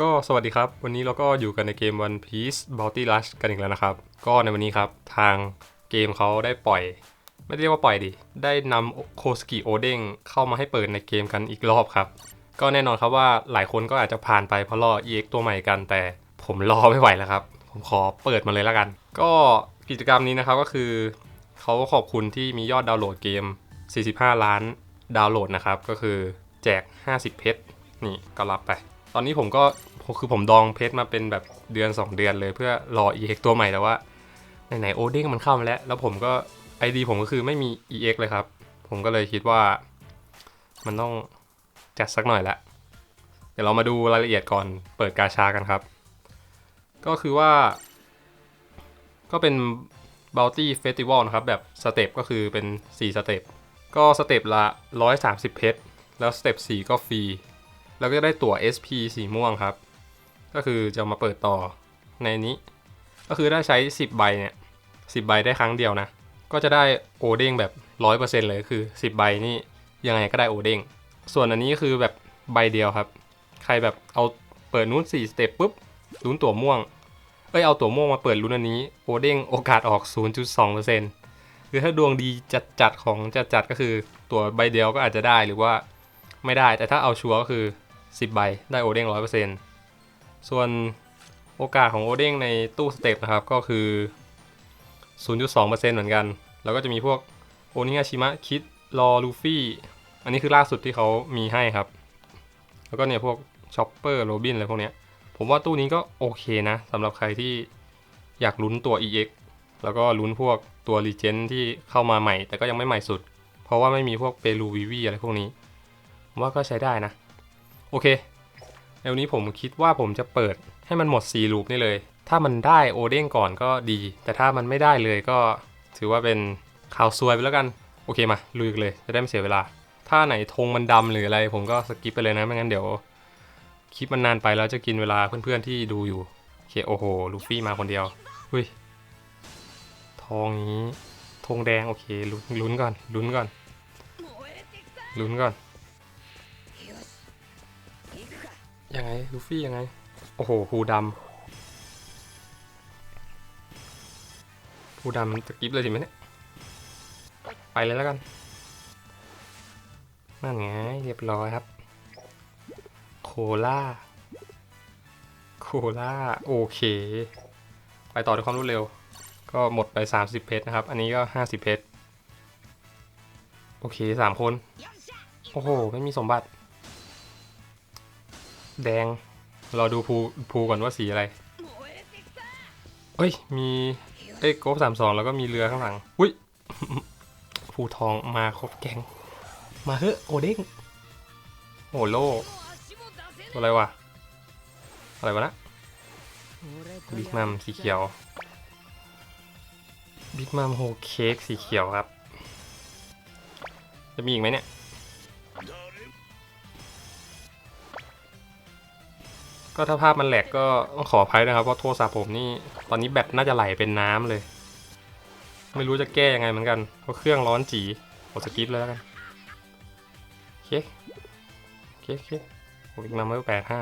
ก็สวัสดีครับ วันนี้เราก็อยู่กันในเกม One Piece Bounty Rush กันอีกแล้วนะครับ ก็ในวันนี้ครับ ทางเกมเขาได้ปล่อย ไม่ได้เรียกว่าปล่อยดิ ได้นำโคสกิโอเด้งเข้ามาให้เปิดในเกมกันอีกรอบครับ ก็แน่นอนครับว่าหลายคนก็อาจจะผ่านไปเพราะรอ EX ตัวใหม่กัน แต่ผมรอไม่ไหวแล้วครับ ผมขอเปิดมาเลยแล้วกัน ก็กิจกรรมนี้นะครับก็คือเขาขอบคุณที่มียอดดาวน์โหลดเกม 45 ล้านดาวน์โหลดนะครับ ก็คือแจก 50 เพชร นี่ก็รับไป ตอนนี้ผมก็คือผมดองเพชรมาเป็นแบบเดือน 2 เดือนเลยเพื่อรอ EX ตัวใหม่แต่ว่าไหนๆโอเด้งมันเข้ามาแล้ว แล้วผมก็ ID ผมก็คือไม่มี EX เลยครับ ผมก็เลยคิดว่า มันต้องจัดสักหน่อยละเดี๋ยวเรามาดูรายละเอียดก่อนเปิดกาชากันครับ ก็คือว่า ก็เป็น Bounty Festival นะครับ แบบสเต็ปก็คือเป็น 4 สเต็ปก็สเต็ปละ 130 เพชร แล้วสเต็ป4ก็ฟรี แล้วก็จะได้ตั๋ว SP สีม่วงครับ ก็คือจะมาเปิดต่อในนี้ ก็คือได้ใช้ 10 ใบเนี่ย10 ใบได้ครั้งเดียวนะ ก็จะได้โอเด้งแบบ 100%เลยคือ 10 ใบนี่ยังไงก็ได้โอเด้ง ส่วนอันนี้คือแบบใบเดียวครับ ใครแบบเอาเปิดนู้น4สเต็ปปุ๊บลุ้นตั๋วม่วง เอ้ยเอาตั๋วม่วงมาเปิดลุ้นอันนี้โอเด้งโอกาสออก 0.2%คือถ้าดวงดีจัดจัดๆของจัดจัดๆก็คือตั๋วใบเดียวก็อาจจะได้หรือว่าไม่ได้แต่ถ้าเอาชัวร์ก็คือ 10 ใบ ได้โอเด้ง100%ส่วนโอกาสของโอเด้งในตู้สเต็ปนะครับ ก็คือ 0.2%เหมือนกัน แล้วก็จะมีพวกโอนิงาชิมะคิดรอลูฟี่ อันนี้คือล่าสุดที่เขามีให้ครับ แล้วก็เนี่ยพวกช็อปเปอร์โรบินอะไรพวกเนี้ย ผมว่าตู้นี้ก็โอเคนะสำหรับใครที่อยากลุ้นตัว EX แล้วก็ลุ้นพวกตัวรีเจนที่เข้ามาใหม่ แต่ก็ยังไม่ใหม่สุด เพราะว่าไม่มีพวกเปรูวิวีอะไรพวกนี้ ผมว่าก็ใช้ได้นะ โอเคในวันนี้ผมคิดว่าผมจะเปิดให้มันหมด4ลูปนี่เลย ถ้ามันได้โอเด้งก่อนก็ดี แต่ถ้ามันไม่ได้เลยก็ถือว่าเป็นข่าวซวยไปแล้วกัน โอเคมาลุยกันเลย จะได้ไม่เสียเวลา ถ้าไหนธงมันดำหรืออะไร ผมก็สกิปไปเลยนะ ไม่งั้นเดี๋ยวคลิปมันนานไปแล้วจะกินเวลาเพื่อนๆที่ดูอยู่ โอเคโอ้โห ลูฟี่มาคนเดียวเฮ้ยทองนี้ธงแดงโอเคลุ้นลุ้นก่อนลุ้นก่อนลุ้นก่อน ยังไงลูฟี่ยังไง โอ้โหภูดำภูดำสกิปเลยสิไหมเนี่ยไปเลยแล้วกันนั่นไงเรียบร้อยครับ โคล่าโคล่าโอเค ไปต่อด้วยความรวดเร็ว ก็หมดไป 30 เพชรนะครับ อันนี้ก็ 50 เพชร โอเค 3 คน โอ้โห ไม่มีสมบัติ แดง เราดูภูภูก่อนว่าสีอะไรเอ้ย มีเอ้ยโกบสามสองแล้วก็มีเรือข้างหลัง อุ้ยภูทองมาครบแกง มาเฮ้อะโอเด้งโอ้โลตัวอะไรวะ อะไรวะนะบิ๊กมัมสีเขียวบิ๊กมัมโฮเค้กสีเขียวครับ จะมีอีกไหมเนี่ย ก็ถ้าภาพมันแหลกก็ต้องขออภัยนะครับเพราะโทรศัพท์ผมนี่ตอนนี้แบตน่าจะไหลเป็นน้ำเลย ไม่รู้จะแก้ยังไงเหมือนกันเพราะเครื่องร้อนจีกดสกิปเลยแล้วกันโอเคโอเคโอเคผมอีกมาเมื่อแปดห้า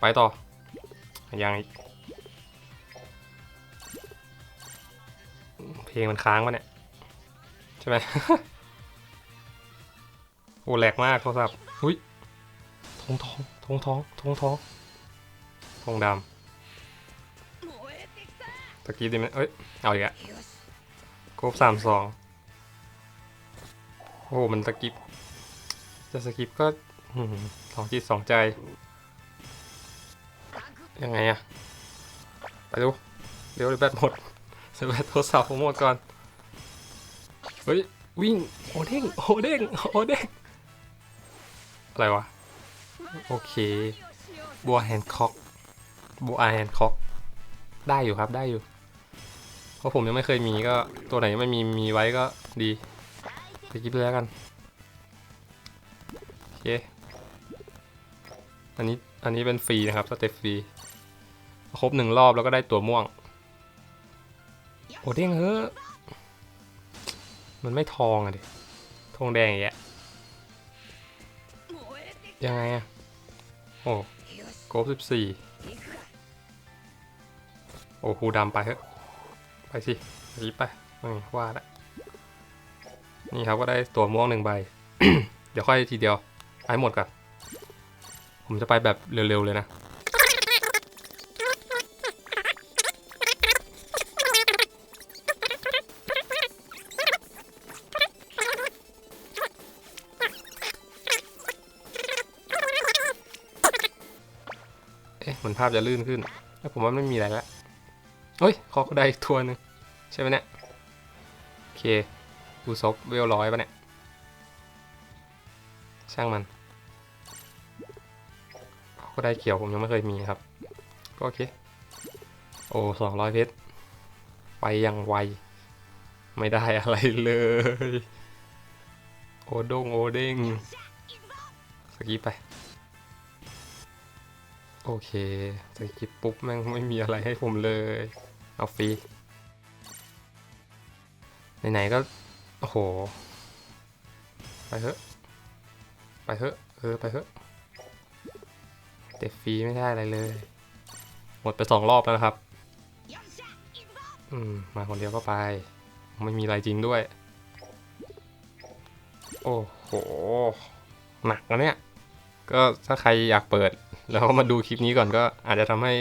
ไปต่อยังเพลงมันค้างปะเนี่ย ใช่ไหมโอ้แหลกมากโทรศัพท์อุ้ยทองทองทองทองทองทอง ทงดำตะกี้ดีไหมเอ้ย เอาอีกอะครบสามสองโอ้ มันสกิปจะสกิปก็สองจิตสองใจ ยังไงอะไปดู เดี๋ยวแบตหมดเสียแบตโทรศัพท์ผมหมดก่อน เฮ้ย วิ่ง โอเด้ง โอเด้ง โอเด้ง อะไรวะ โอเค บัวแฮนด์คอก บัวแฮนคอกได้อยู่ครับได้อยู่ เพราะผมยังไม่เคยมีก็ตัวไหนไม่มีมีไว้ก็ดีไปกินเลยแล้วกันโอเคอันนี้อันนี้เป็นฟรีนะครับสเต็ปฟรีครบหนึ่งรอบแล้วก็ได้ตัวม่วง โอ้เด้งเฮ้อมันไม่ทองอะดิทองแดงอย่างเงี้ยยังไงอะโอ้โกบสิบสี่ โอ้ครูดำไปเถอะ ไปสิรีบไปไม่ว่าละนี่ครับก็ได้ตัวม่วงหนึ่งใบ เดี๋ยวค่อยทีเดียวไปหมดก่อน ผมจะไปแบบเร็วๆเลยนะเอ๊ะเหมือนภาพจะลื่นขึ้นแต่ผมว่าไม่มีอะไรละ เฮ้ยขอกได้อีกทัวหนึ่งใช่ไหมเนี่ย โอเคดูซบเวลร้อยปะเนี่ย ช่างมันก็ได้เขียวผมยังไม่เคยมีครับ ก็โอเค โอ้สองร้อยเพชร ไปอยังไว ไม่ได้อะไรเลย โอดงโอเด้งสกีไปโอเคสกิปปุ๊บแม่งไม่มีอะไรให้ผมเลย เอาฟรีไหนๆก็ โอ้โห ไปเถอะ ไปเถอะ เออ ไปเถอะเต็ฟรีไม่ได้อะไรเลย หมดไปสองรอบแล้วนะครับ อืม มาคนเดียวก็ไป ไม่มีอะไรจริงด้วย โอ้โห หนักนะเนี่ย ก็ถ้าใครอยากเปิด แล้วก็มาดูคลิปนี้ก่อนก็อาจจะทำให้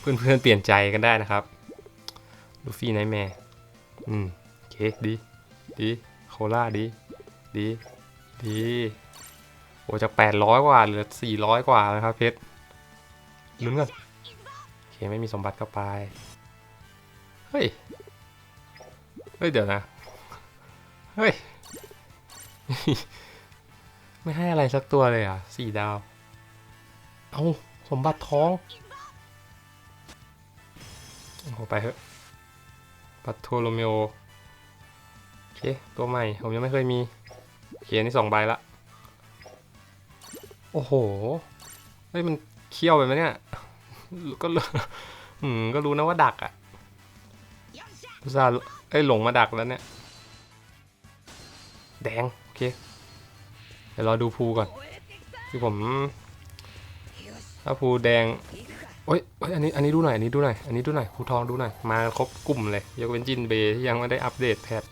เพื่อนๆเปลี่ยนใจกันได้นะครับ ลูฟี่ไนท์แมร์อืมโอเคดีดีโคล่าดีดีดีโอ้จาก800กว่าเหลือ400กว่านะครับเพชรลุ้นกันโอเคไม่มีสมบัติก็ไปเฮ้ยเฮ้ยเดี๋ยวนะเฮ้ยไม่ให้อะไรสักตัวเลยอะสี่ดาว เอาสมบัติท้องโอ้ไปเถอะ ปัตโทโลเมโอโอเคตัวใหม่ ผมยังไม่เคยมีเคอันนี่สองใบละ โอ้โหเฮ้ยมันเคี้ยวไปไหมเนี่ย ก็รู้อืมก็รู้นะว่าดักอะ่ะอุตส่าห์เอ้ยหลงมาดักแล้วเนี่ย แดง โอเค เดี๋ยวรอดูภูก่อน คือผม ถ้าภูแดง อ้ยโอ้ยอันนี้อันนี้ดูหน่อยอันนี้ดูหน่อยอันนี้ดูหน่อยภูทองดูหน่อยมาครบกลุ่มเลยยกเว้นจินเบย์ที่ยังไม่ได้อัปเดตแพท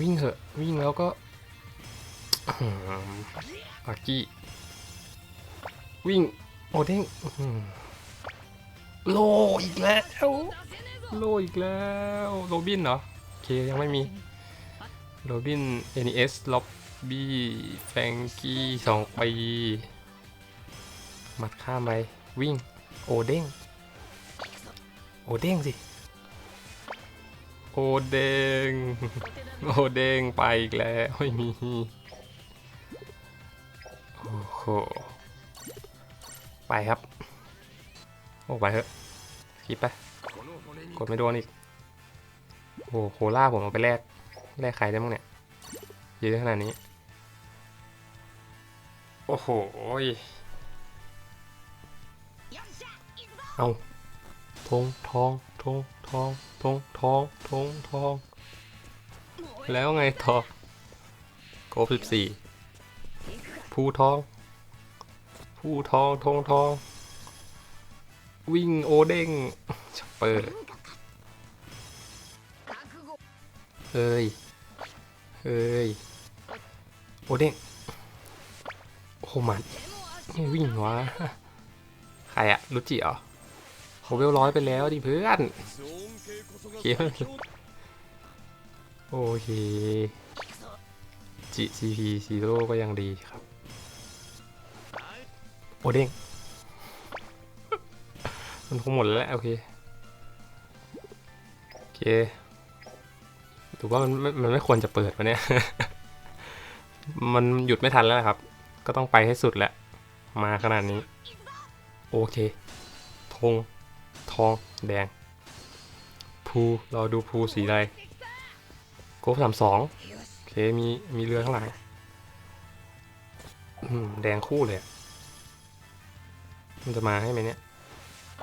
วิ่งเถอะวิ่งแล้วก็ปากี้วิ่งโอเด้งโลอีกแล้วโลอีกแล้วโรบินเหรอโอเคยังไม่มีโรบิน NES ล็อบบี้แฟงกี้สองปี มัดข้ามไปวิ่ง โอเด้ง โอเด้งสิ โอเด้ง โอเด้งไปอีกแล้วไม่มี โอ้โห ไปครับ โอ้ไปเถอะคิดไป กดไม่โดนอีก โอ้โหโคล่าผมเอาไปแลก แลกใครได้บ้างเนี่ย เยอะขนาดนี้ โอ้โห เอาทงทองทงทองทงทองทงทอง แล้วไงต่อโกสิบสี่ภูทองภูทองทงทอง วิ่งโอเด้งชัปเปอร์เฮ้ย เฮ้ย โอเด้งโอ้มันไม่วิ่งวะใครอะรุจิเหรอ เขาเวลร้อยไปแล้วดิเพื่อนโอเคโอเคจิ CP ซีโร่ก็ยังดีครับ โอเด้งมันคงหมดแล้วแหละโอเค โอเคถือว่ามันไม่มันไม่ควรจะเปิดวะเนี่ย มันหยุดไม่ทันแล้วนะครับ ก็ต้องไปให้สุดแหละ มาขนาดนี้ โอเคธง ทองแดงภูเราดูภูสีอะไรโกฟสามสองโอเคมีมีเรือข้างหลังแดงคู่เลยมันจะมาให้ไหมเนี่ย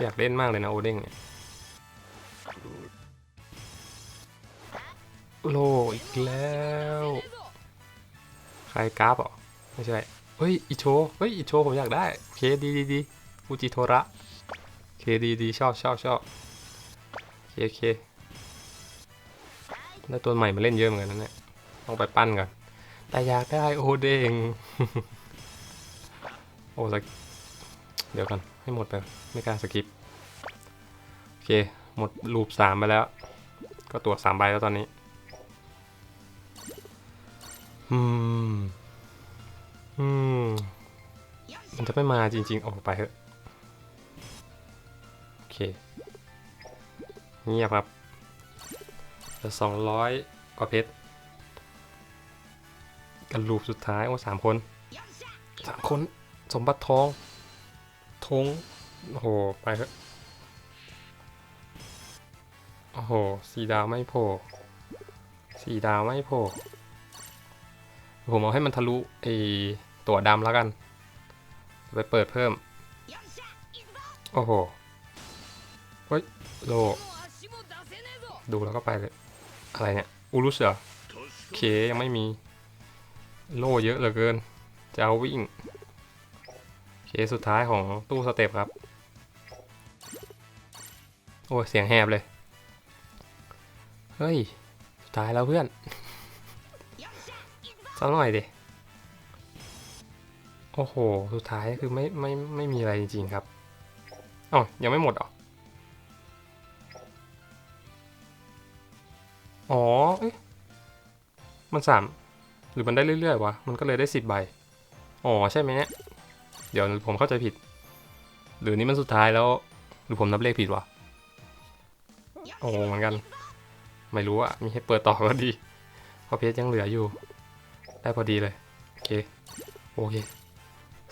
อยากเล่นมากเลยนะโอเด้งเนี่ยโลอีกแล้ว ใครกราฟเหรอไม่ใช่ เฮ้ย อิโช เฮ้ย อิโช ผมอยากได้ โอเค ดีดีดีฟูจิโทระ เคดีดีชอบชอบชอบเคเคได้ตัวใหม่มาเล่นเยอะเหมือนกันนะเนี่ยต้องไปปั้นก่อนแต่อยากได้โอเด้งโอ้สักเดี๋ยวกันให้หมดไปไม่กล้าสกิปโอเค หมดลูปสามไปแล้ว ก็ตัวสามใบแล้วตอนนี้อืมอืมมันจะไม่มาจริง ๆ ออกไปเถอะ เคเงียบครับเหลือสองร้อยกว่าเพชรกันลูปสุดท้าย โอ้สามคนสามคน สมบัติทองทงโอ้โห ไปเถอะโอ้โหสีดาวไม่โผล่สีดาวไม่โผล่ผมเอาให้มันทะลุไอตัวดำแล้วกัน ไปเปิดเพิ่ม โอ้โห โลดูแล้วก็ไปเลย อะไรเนี่ย อูรุสเหรอโอเคยังไม่มี โล่เยอะเหลือเกิน จะเอาวิ่งโอเคสุดท้ายของตู้สเต็ปครับ โอ้เสียงแหบเลย เฮ้ย สุดท้ายแล้วเพื่อนสักหน่อยดิ โอ้โห สุดท้ายคือไม่ไม่ไม่มีอะไรจริงๆครับอ๋อยังไม่หมดเห อ๋อเอ๊ะมันสามหรือมันได้เรื่อยๆวะ มันก็เลยได้สิบใบ อ๋อใช่ไหมเนี่ย เดี๋ยวผมเข้าใจผิด หรือนี่มันสุดท้ายแล้ว หรือผมนับเลขผิดวะ โอ้เหมือนกัน ไม่รู้อะมีให้เปิดต่อก็ดีเพราะเพชรยังเหลืออยู่ ได้พอดีเลย โอเค โอเค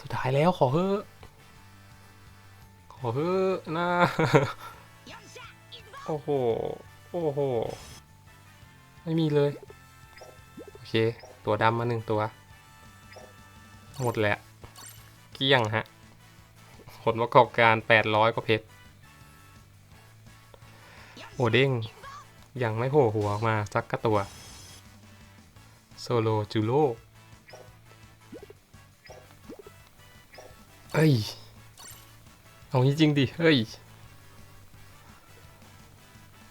สุดท้ายแล้วขอเฮ้อขอเฮ้อะนะ โอ้โห โอ้โห ไม่มีเลย โอเค ตัวดำมาหนึ่งตัว หมดแหละเกลี้ยงฮะ ผลประกอบการ800กว่าเพชร โอเด้ง ยังไม่โผล่หัวออกมาสักกระตัว โซโลจูโร่เอ้ย เอางี้จริงดิ เฮ้ย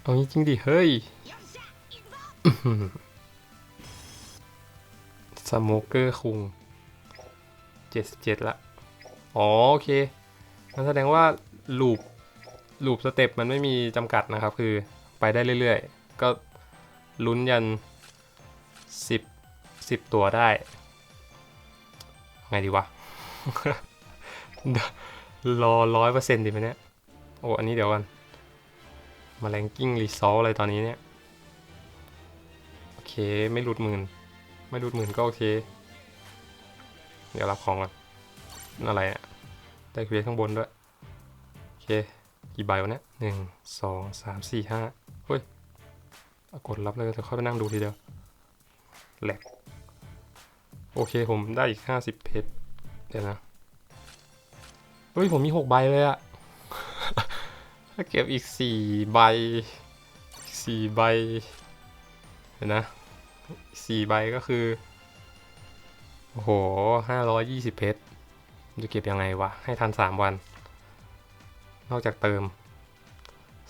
เอางี้จริงดิ เฮ้ย สโมเกอร์คุงเจ็ดสิบเจ็ดละ อ๋อ โอเคมันแสดงว่าลูปลูปสเต็ปมันไม่มีจำกัดนะครับ คือไปได้เรื่อยๆ ก็ลุ้นยันสิบสิบตัวได้ ไงดีวะ รอร้อยเปอร์เซ็นต์ดีไหมเนี่ย โอ้ อันนี้เดี๋ยวกัน มาแรงกิ้งรีซอลอะไรตอนนี้เนี่ย เคไม่หลุดหมื่นไม่หลุดหมื่นก็โอเค เดี๋ยวรับของก่อนนั่นอะไรอะได้ครีเอทข้างบนด้วย โอเค กี่ใบวะเนี่ยหนึ่งสองสามสี่ห้าเฮ้ยกดรับเลยเดี๋ยวค่อยไปนั่งดูทีเดียวแหลกโอเคผมได้อีกห้าสิบเพชรเดี๋ยวนะเฮ้ยผมมีหกใบเลยอะถ้าเก็บอีกสี่ใบสี่ใบเดี๋ยวนะ สี่ใบก็คือ โอ้โหห้าร้อยยี่สิบเพชรจะเก็บยังไงวะ ให้ทันสามวัน นอกจากเติม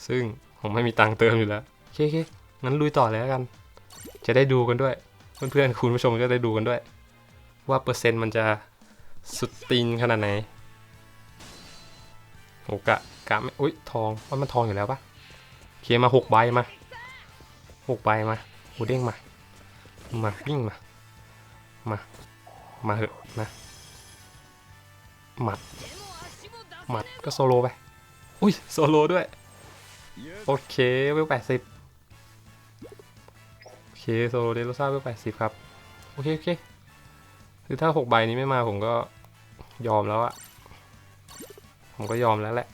ซึ่งผมไม่มีตังค์เติมอยู่แล้วโอเคโอเคงั้นลุยต่อเลยแล้วกัน จะได้ดูกันด้วย เพื่อนๆคุณผู้ชมจะได้ดูกันด้วย ว่าเปอร์เซ็นต์มันจะสุดตีนขนาดไหนโหกะกะไม่อุ้ยทองว่ามันทองอยู่แล้วปะโอเคมาหกใบมาหกใบมาหูเด้งมา มาวิ่งมา มา มาเหอะมาหมัดหมัดก็โซโลไป อุ้ยโซโลด้วย โอเคเวลแปดสิบโอเคโซโลเดโรซ่าเวลแปดสิบครับ โอเคโอเคคือถ้าหกใบนี้ไม่มาผมก็ยอมแล้วอะผมก็ยอมแล้วแหละ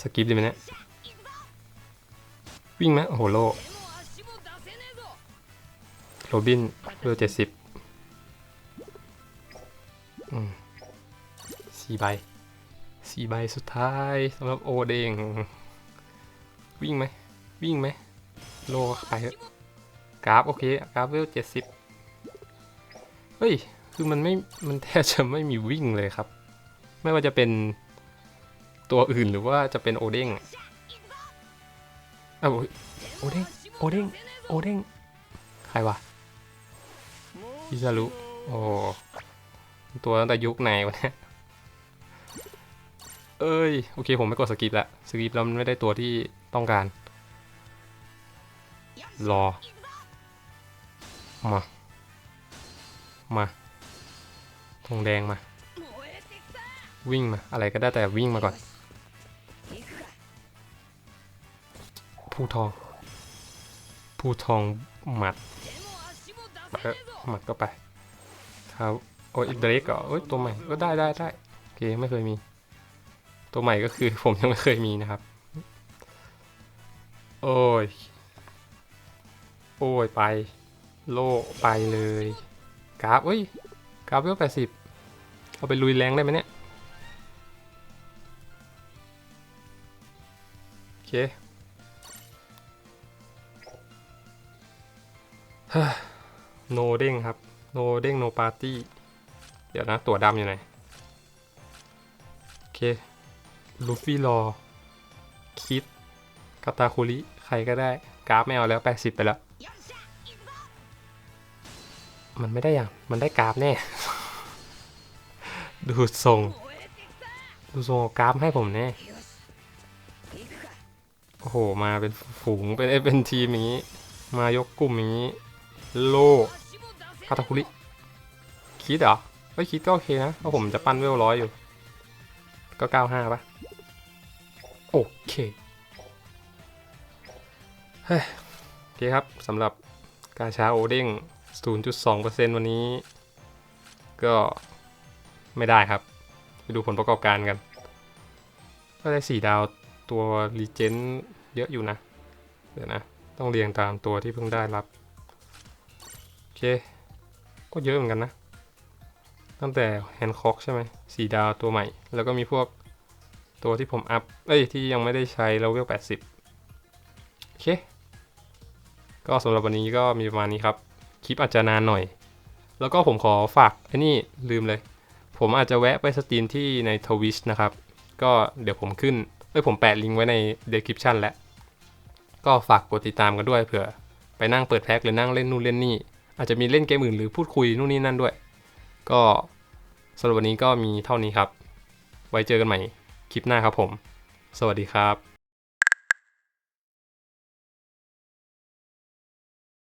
สกิปดีไหมเนี่ย วิ่งไหมโอ้โหโลโรบินเวลเจ็ดสิบสี่ใบสี่ใบสุดท้ายสำหรับโอเดง วิ่งไหม วิ่งไหม โลไปกราฟโอเค กราฟเวลเจ็ดสิบเฮ้ย คือมันไม่ มันแทบจะไม่มีวิ่งเลยครับ ไม่ว่าจะเป็นตัวอื่นหรือว่าจะเป็นโอเด้ง อ้าโอเด้งโอเด้งโอเด้งใครวะอิซารุโอ้ตัวตั้งแต่ยุคไหนวะเนี่ยเอ้ย โอเค ผมไม่กดสกิปละสกิปแล้วมันไม่ได้ตัวที่ต้องการ รอ มา มาทองแดงมา วิ่งมา อะไรก็ได้แต่วิ่งมาก่อน ผู้ทอง ผู้ทองหมัดหมัดก็ไปเท้าโอ้ยเดรกเหรอเอ้ยตัวใหม่ก็ได้ได้ได้โอเคไม่เคยมี ตัวใหม่ก็คือผมยังไม่เคยมีนะครับ โอ้ย โอ้ยไป โลไปเลยกราฟเอ้ยกราฟเวลแปดสิบเอาไปลุยแรงได้ไหมเนี่ยโอเค โนเด้งครับ โนเด้งโนปาร์ตี้ เดี๋ยวนะ ตัวดำอยู่ไหน โอเค ลูฟี่รอ คิดกาตาคุริ ใครก็ได้ กราฟไม่เอาแล้ว 80 ไปแล้ว มันไม่ได้อย่าง มันได้กราฟแน่ ดูทรง ดูทรงเอากราฟให้ผมแน่ โอ้โห มาเป็นฝูง เป็นเป็นทีมอย่างนี้ มายกกลุ่มอย่างนี้ โลคาตาคุริคิดเหรอเฮ้ยคิดก็โอเคนะเพราะผมจะปั้นเวลร้อยอยู่ ก็95ปะโอเคเฮ้ยโอเคครับสำหรับกาชาโอเด้ง 0.2%วันนี้ ก็ไม่ได้ครับ ไปดูผลประกอบการกัน ก็ได้ 4 ดาวตัวรีเจนเยอะอยู่นะ เดี๋ยวนะ ต้องเรียงตามตัวที่เพิ่งได้รับ เค ก็เยอะเหมือนกันนะ ตั้งแต่แฮนด์คอกใช่ไหมสีดาวตัวใหม่ แล้วก็มีพวกตัวที่ผมอัพ เอ้ย ที่ยังไม่ได้ใช้แล้วเวล80 โอเค ก็สำหรับวันนี้ก็มีประมาณนี้ครับ คลิปอาจจะนานหน่อย แล้วก็ผมขอฝากไอ้นี่ลืมเลย ผมอาจจะแวะไปสตรีมที่ในทวิชนะครับ ก็เดี๋ยวผมขึ้นเอ้ยผมแปะลิงก์ไว้ใน description แล้ว ก็ฝากกดติดตามกันด้วยเผื่อ ไปนั่งเปิดแพ็คหรือนั่งเล่นนู่นเล่นนี่ อาจจะมีเล่นเกมอื่นหรือพูดคุยนู่นนี่นั่นด้วย ก็สำหรับวันนี้ก็มีเท่านี้ครับ ไว้เจอกันใหม่คลิปหน้าครับผม สวัสดีครับ